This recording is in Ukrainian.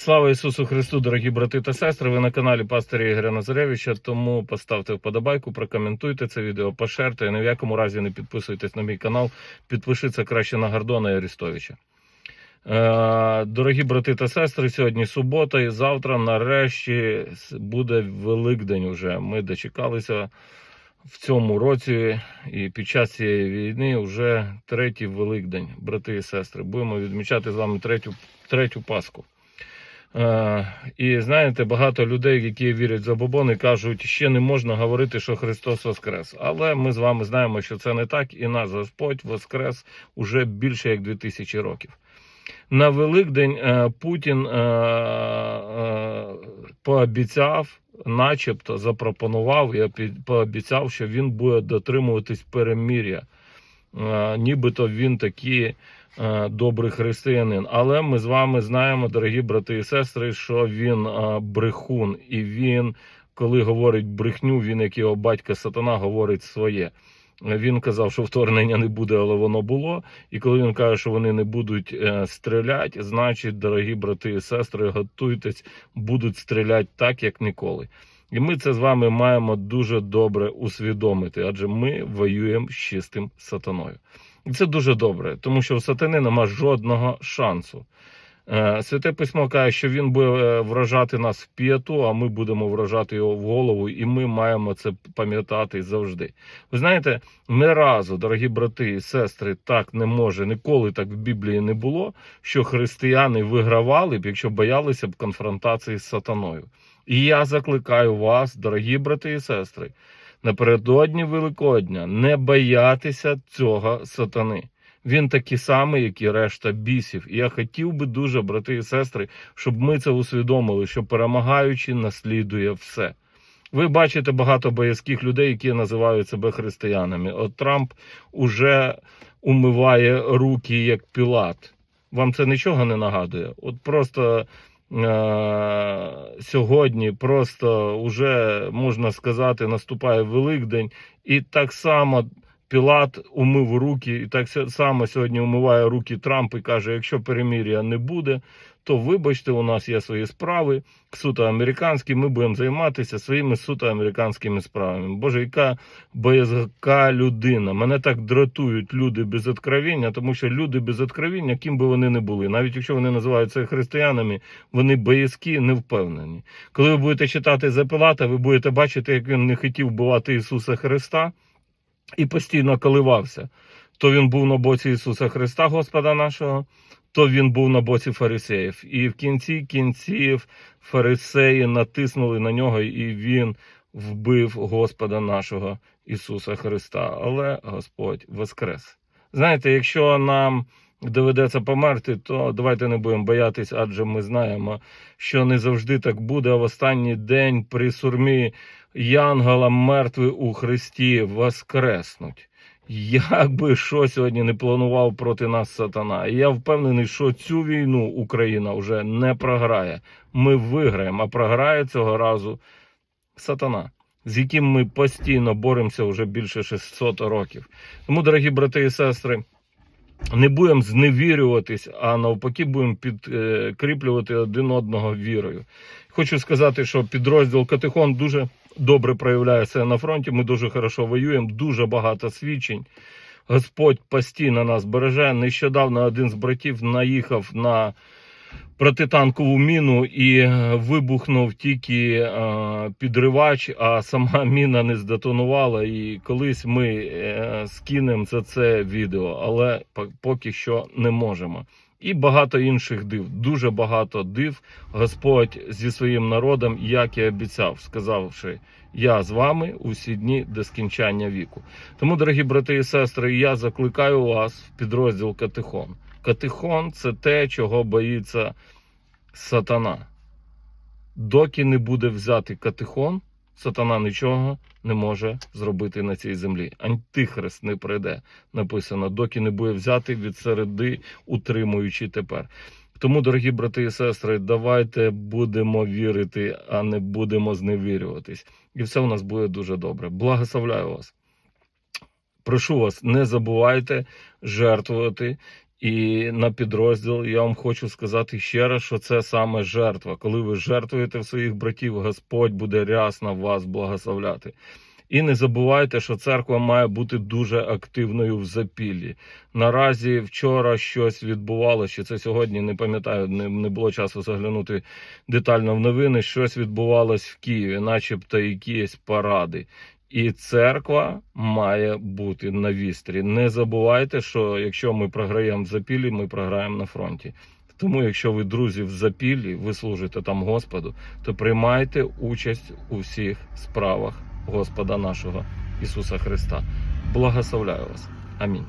Слава Ісусу Христу, дорогі брати та сестри. Ви на каналі пастора Ігоря Назаревича. Тому поставте вподобайку, прокоментуйте це відео, пошерте. І ні в якому разі не підписуйтесь на мій канал. Підпишіться краще на Гордона і Арістовича. Е, Дорогі брати та сестри, сьогодні субота, і завтра, нарешті, буде Великдень. Уже ми дочекалися в цьому році, і під час цієї війни вже третій Великдень, брати і сестри. Будемо відмічати з вами третю, третю Пасху. Е, і знаєте, багато людей, які вірять в забобони, кажуть, ще не можна говорити, що Христос Воскрес. Але ми з вами знаємо, що це не так, і наш Господь Воскрес уже більше як 2000 років. На Великдень е, Путін е, пообіцяв, начебто запропонував і пообіцяв, що він буде дотримуватись перемир'я. Нібито він такий е, добрий християнин. Але ми з вами знаємо, дорогі брати і сестри, що він е, брехун, і він, коли говорить брехню, він, як його батька сатана, говорить своє. Він казав, що вторгнення не буде, але воно було. І коли він каже, що вони не будуть е, стріляти, значить, дорогі брати і сестри, готуйтесь, будуть стріляти так, як ніколи. І ми це з вами маємо дуже добре усвідомити, адже ми воюємо з чистим сатаною. І це дуже добре, тому що у сатани нема жодного шансу. Е, Святе письмо каже, що він буде е, вражати нас в п'яту, а ми будемо вражати його в голову, і ми маємо це пам'ятати завжди. Ви знаєте, ні разу, дорогі брати і сестри, так не може, ніколи так в Біблії не було, що християни вигравали б, якщо боялися б конфронтації з сатаною. І я закликаю вас, дорогі брати і сестри, напередодні Великодня не боятися цього сатани. Він такий самий, як і решта бісів. І я хотів би дуже, брати і сестри, щоб ми це усвідомили, що перемагаючи наслідує все. Ви бачите багато боязких людей, які називають себе християнами. От Трамп уже умиває руки як Пілат. Вам це нічого не нагадує? От просто сьогодні, просто уже можна сказати, наступає Великдень, і так само. Пілат умив руки, і так само сьогодні умиває руки Трамп і каже: якщо перемір'я не буде, то вибачте, у нас є свої справи суто американські. Ми будемо займатися своїми суто американськими справами. Боже, яка боязка людина. Мене так дратують люди без откровення, тому що люди без откровення, ким би вони не були, навіть якщо вони називаються християнами, вони боязкі, не впевнені. Коли ви будете читати за Пилата, ви будете бачити, як він не хотів вбивати Ісуса Христа і постійно коливався. То він був на боці Ісуса Христа, Господа нашого, то він був на боці фарисеїв. І в кінці кінців фарисеї натиснули на нього, і він вбив Господа нашого Ісуса Христа. Але Господь воскрес. Знаєте, якщо нам доведеться померти, то давайте не будемо боятись, адже ми знаємо, що не завжди так буде. А в останній день при сурмі Янгола мертві у Христі воскреснуть. Як би що сьогодні не планував проти нас сатана, я впевнений, що цю війну Україна вже не програє. Ми виграємо, а програє цього разу сатана, з яким ми постійно боремося вже більше 600 років. Тому, дорогі брати і сестри, не будемо зневірюватись, а навпаки, будемо підкріплювати один одного вірою. Хочу сказати, що підрозділ Катихон дуже добре проявляє себе на фронті. Ми дуже хорошо воюємо, дуже багато свідчень. Господь постійно нас береже. Нещодавно один з братів наїхав на протитанкову міну і е, вибухнув тільки е, підривач, а сама міна не здетонувала. І колись ми е, скинемо за це відео, але поки що не можемо. І багато інших див, дуже багато див. Господь зі своїм народом, як і обіцяв, сказавши: Я з вами усі дні до скінчання віку. Тому, дорогі брати і сестри, я закликаю вас в підрозділ Катихон. Катихон це те, чого боїться сатана. Доки не буде взяти катихон, сатана нічого не може зробити на цій землі. Антихрист не прийде, написано, доки не буде взяти від середи, утримуючи тепер. Тому, дорогі брати і сестри, давайте будемо вірити, а не будемо зневірюватись. І все у нас буде дуже добре. Благословляю вас. Прошу вас, не забувайте жертвувати І на підрозділ я вам хочу сказати ще раз, що це саме жертва. Коли ви жертвуєте своїх братів, Господь буде рясно вас благословляти. І не забувайте, що церква має бути дуже активною в запіллі. Наразі вчора щось відбувалося, чи це сьогодні не пам'ятаю, не, не було часу заглянути детально в новини. Щось відбувалось в Києві, начебто якісь паради. І церква має бути на вістрі. Не забувайте, що якщо ми програємо в запіллі, ми програємо на фронті. Тому, якщо ви друзі в запіллі, ви служите там Господу, то приймайте участь у всіх справах Господа нашого Ісуса Христа. Благословляю вас. Амінь.